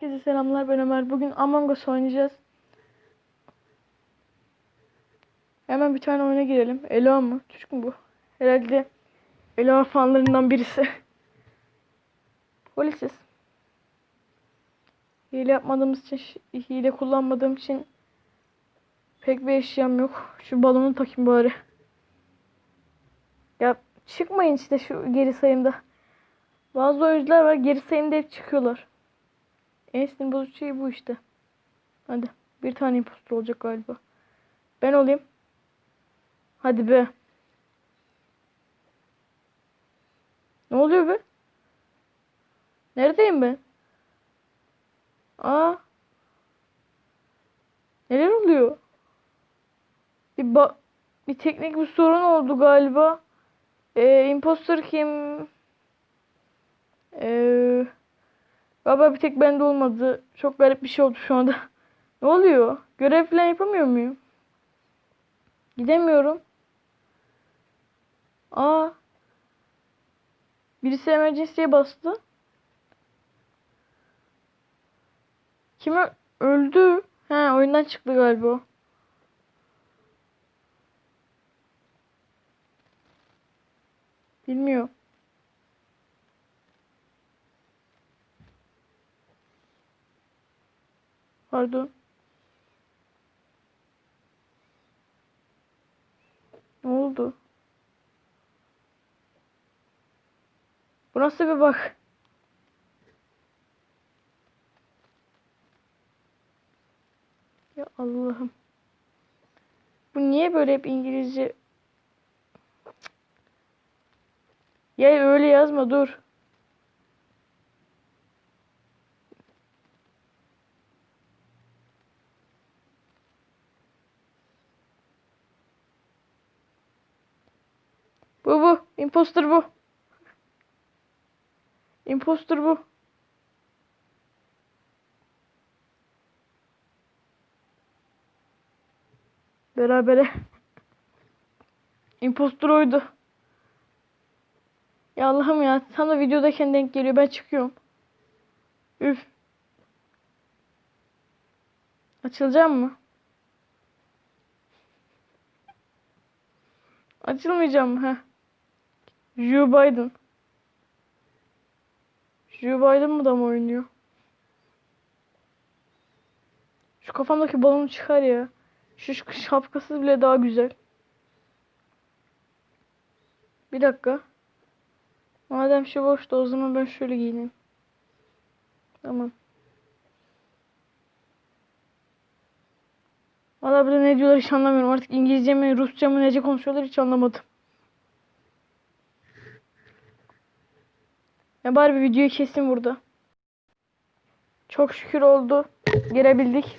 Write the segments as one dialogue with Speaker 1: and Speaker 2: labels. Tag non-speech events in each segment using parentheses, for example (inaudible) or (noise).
Speaker 1: Herkese selamlar ben Ömer. Bugün Among Us oynayacağız. Hemen bir tane oyuna girelim. Elo mu? Çocuk mu bu? Herhalde Elo fanlarından birisi. (laughs) Polisiz. Hile yapmadığımız için, hile kullanmadığım için pek bir eşyam yok. Şu balonu takayım bari. Ya çıkmayın işte şu geri sayımda. Bazı oyuncular var geri sayımda hep çıkıyorlar. En sinir bozucu şey bu işte. Hadi. Bir tane impostor olacak galiba. Ben olayım. Hadi be. Ne oluyor be? Neredeyim ben? Aa. Neler oluyor? Bir ba bir teknik bir sorun oldu galiba. Ee, impostor kim? Eee Galiba bir tek bende olmadı. Çok garip bir şey oldu şu anda. (laughs) ne oluyor? Görev falan yapamıyor muyum? Gidemiyorum. Aa. Birisi emergency'ye bastı. Kim öldü? He oyundan çıktı galiba. Bilmiyorum. Pardon. Ne oldu? Bu nasıl bir bak? Ya Allah'ım. Bu niye böyle hep İngilizce? Ya öyle yazma dur. Bu bu. Imposter bu. Imposter bu. Berabere. Imposter oydu. Ya Allah'ım ya. Tam da videodayken denk geliyor. Ben çıkıyorum. Üf. Açılacağım mı? Açılmayacağım mı? Heh. Joe Biden. Joe Biden mı da mı oynuyor? Şu kafamdaki balonu çıkar ya. Şu ş- şapkası bile daha güzel. Bir dakika. Madem şu boşta o zaman ben şöyle giyineyim. Tamam. Valla burada ne diyorlar hiç anlamıyorum. Artık İngilizce mi, Rusça mı, nece konuşuyorlar hiç anlamadım. Ya bari bir videoyu kesin burada. Çok şükür oldu. Girebildik.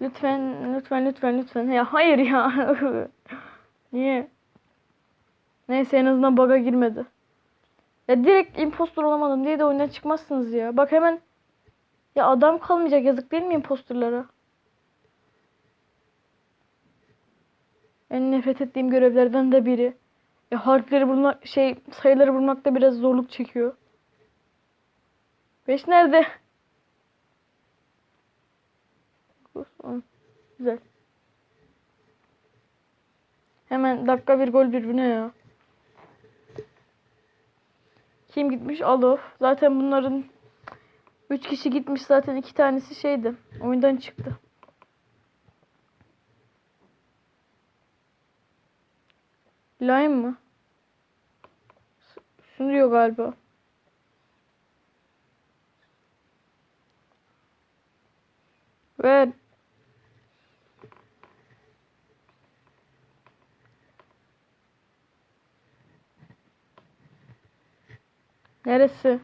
Speaker 1: Lütfen, lütfen, lütfen, lütfen. Ya hayır ya. (laughs) Niye? Neyse en azından bug'a girmedi. Ya direkt impostor olamadım diye de oyundan çıkmazsınız ya. Bak hemen ya adam kalmayacak yazık değil mi impostorlara? En nefret ettiğim görevlerden de biri. E, harfleri bulmak, şey sayıları bulmakta biraz zorluk çekiyor. Beş nerede? Dokuz, on. Güzel. Hemen dakika bir gol birbirine ya. Kim gitmiş? Alof. Zaten bunların 3 kişi gitmiş zaten iki tanesi şeydi. Oyundan çıktı. Lime mı? Şunu diyor galiba. Ver. Neresi?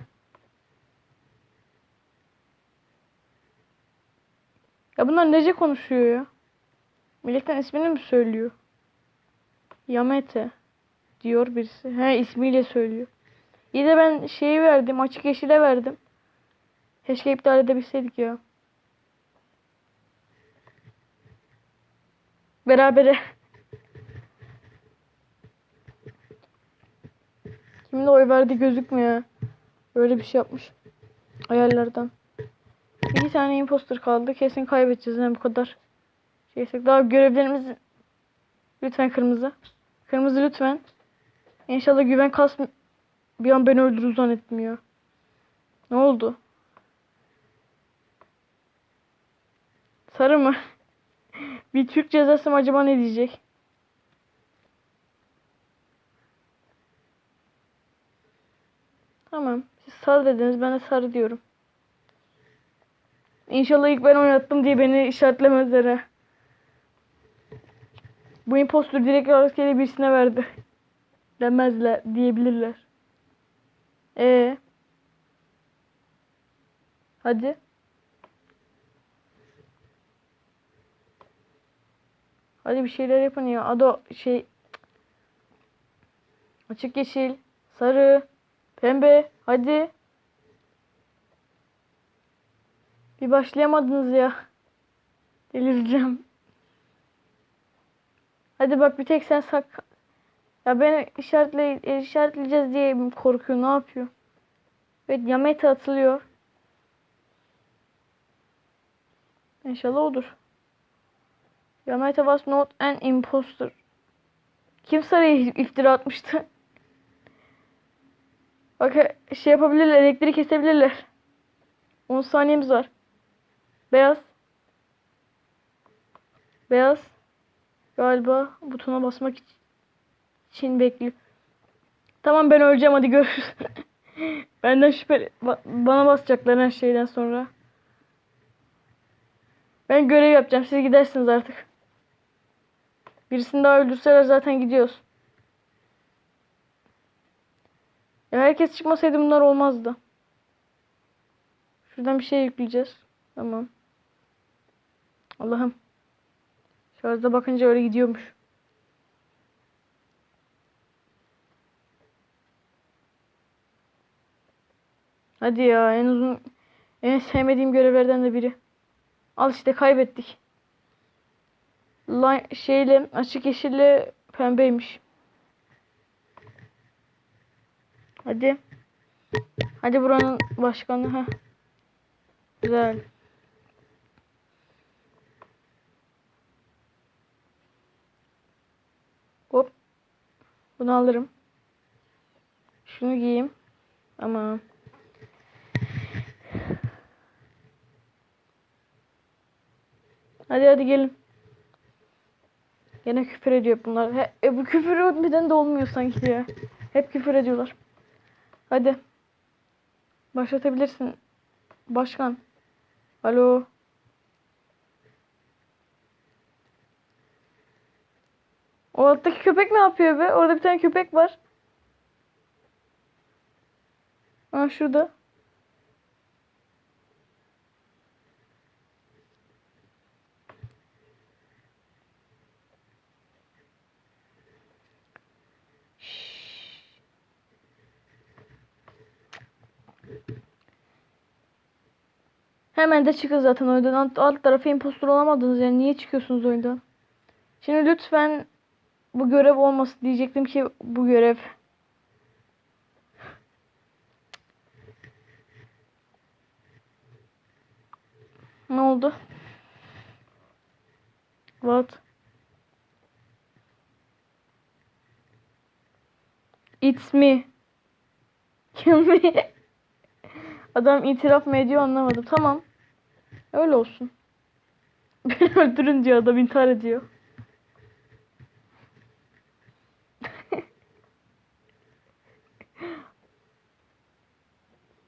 Speaker 1: Ya bunlar nece konuşuyor ya? Milletten ismini mi söylüyor? Yamete diyor birisi. He ismiyle söylüyor. İyi de ben şeyi verdim. Açık yeşile verdim. Keşke iptal edebilseydik ya. Berabere. Kimin de oy verdi gözükmüyor. Böyle bir şey yapmış. Ayarlardan. İki tane imposter kaldı. Kesin kaybedeceğiz yani bu kadar. Şeysek daha görevlerimiz lütfen kırmızı. Kırmızı lütfen. İnşallah güven kas bir an beni öldürür zannetmiyor. Ne oldu? Sarı mı? (laughs) bir Türk cezası mı acaba ne diyecek? Tamam. Siz sarı dediniz. Ben de sarı diyorum. İnşallah ilk ben oynattım diye beni işaretlemezler ha. Bu impostor direkt rastgele birisine verdi. Demezler diyebilirler. E Hadi. Hadi bir şeyler yapın ya. Ado şey açık yeşil, sarı, pembe. Hadi. Bir başlayamadınız ya. Delireceğim. Hadi bak bir tek sen sak. Ya beni işaretle işaretleyeceğiz diye korkuyor. Ne yapıyor? Evet Yamete atılıyor. İnşallah odur. Yamete was not an imposter. Kim sarıya iftira atmıştı? Bak şey yapabilirler, elektriği kesebilirler. 10 saniyemiz var. Beyaz. Beyaz. Galiba butona basmak için bekliyor. Tamam ben öleceğim hadi görüşürüz. (laughs) Benden şüpheli. Ba- bana basacaklar her şeyden sonra. Ben görev yapacağım. Siz gidersiniz artık. Birisini daha öldürseler zaten gidiyoruz. Ya herkes çıkmasaydı bunlar olmazdı. Şuradan bir şey yükleyeceğiz. Tamam. Allah'ım. Şarjda bakınca öyle gidiyormuş. Hadi ya en uzun en sevmediğim görevlerden de biri. Al işte kaybettik. Line, şeyle açık yeşille pembeymiş. Hadi. Hadi buranın başkanı ha. Güzel. Hop. Bunu alırım. Şunu giyeyim. Ama Hadi hadi gelin. Gene küfür ediyor bunlar. He, e, bu küfür etmeden de olmuyor sanki ya. Hep küfür ediyorlar. Hadi. Başlatabilirsin. Başkan. Alo. O alttaki köpek ne yapıyor be? Orada bir tane köpek var. Aa şurada. Hemen de çıkın zaten oyundan. Alt, alt tarafı impostor olamadınız yani. Niye çıkıyorsunuz oyundan? Şimdi lütfen bu görev olmasın diyecektim ki bu görev. Ne oldu? What? It's me. Kill me. Adam itiraf mı ediyor anlamadım. Tamam. Öyle olsun. (laughs) Beni öldürün diyor adam intihar ediyor.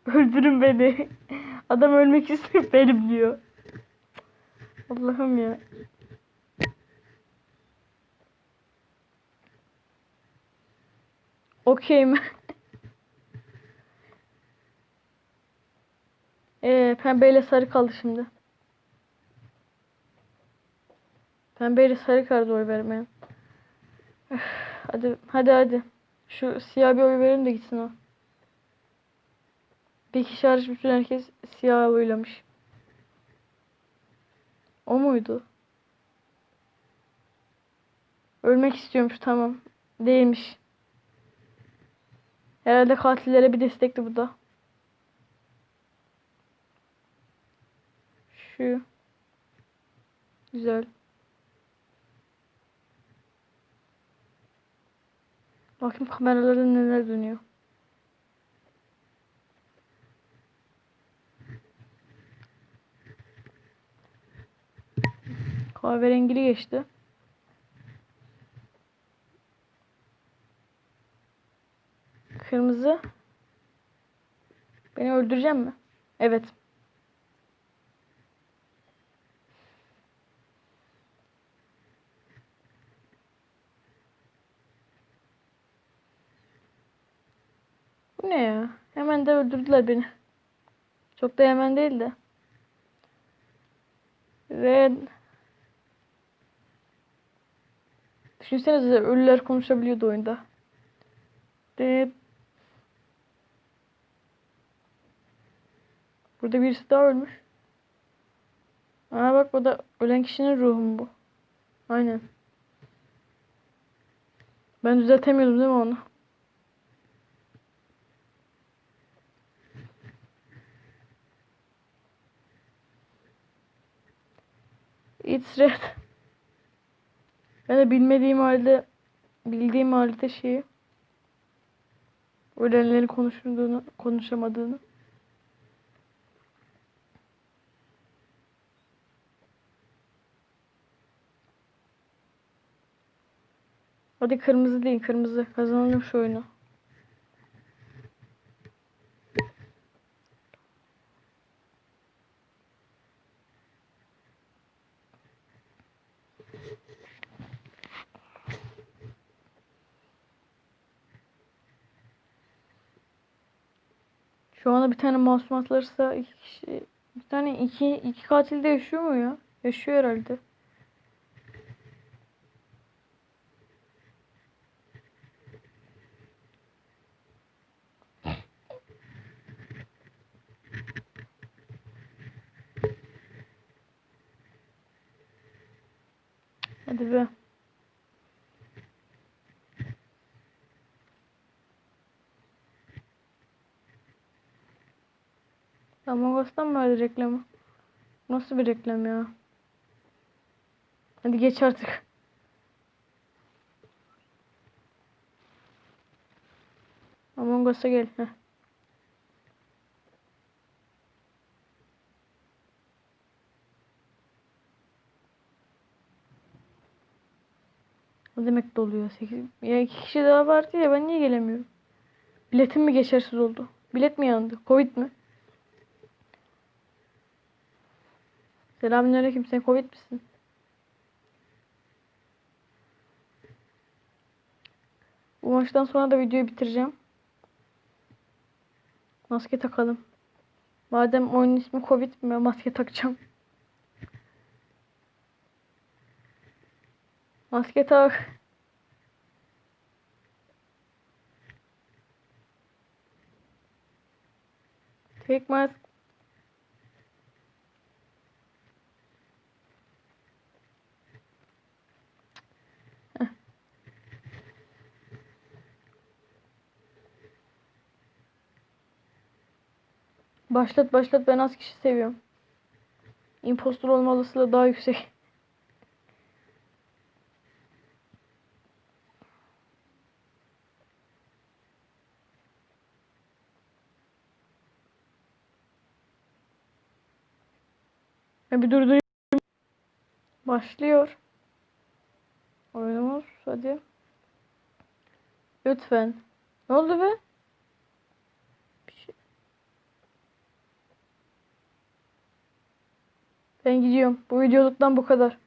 Speaker 1: (laughs) Öldürün beni. Adam ölmek istiyor benim diyor. Allah'ım ya. Okey mi? (laughs) Ee, pembeyle sarı kaldı şimdi. Pembeyle sarı kaldı oy vermeye. Hadi hadi hadi. Şu siyah bir oy verin de gitsin o. Bir kişi hariç bütün herkes siyah oylamış. O muydu? Ölmek istiyormuş tamam. Değilmiş. Herhalde katillere bir destekti bu da. Şu. Güzel. Bakayım kameralarda neler dönüyor. Kahverengili geçti. Kırmızı. Beni öldüreceğim mi? Evet. Bu ne ya? Hemen de öldürdüler beni. Çok da hemen değil de. Ve Düşünsenize ölüler konuşabiliyordu oyunda. De Burada birisi daha ölmüş. Aa bak bu da ölen kişinin ruhu mu bu? Aynen. Ben düzeltemiyordum değil mi onu? It's red. Ben de bilmediğim halde bildiğim halde şeyi ölenlerin konuşulduğunu konuşamadığını Hadi kırmızı değil kırmızı kazanalım şu oyunu. Anda bir tane masum atlarsa iki kişi bir tane iki iki katil de yaşıyor mu ya? Yaşıyor herhalde. Hadi be. Among Us'tan mı verdi reklamı? Nasıl bir reklam ya? Hadi geç artık. Among Us'a gel. Heh. Ne demek doluyor? 8. Ya iki kişi daha vardı ya ben niye gelemiyorum? Biletim mi geçersiz oldu? Bilet mi yandı? Covid mi? Selamünaleyküm. Sen Covid misin? Bu maçtan sonra da videoyu bitireceğim. Maske takalım. Madem oyunun ismi Covid ben maske takacağım. Maske tak. Take mask. Başlat başlat ben az kişi seviyorum. Impostor olma olasılığı daha yüksek. Ya bir durdurayım. Başlıyor. Oyunumuz hadi. Lütfen. Ne oldu be? Bir şey. Ben gidiyorum. Bu videoluktan bu kadar.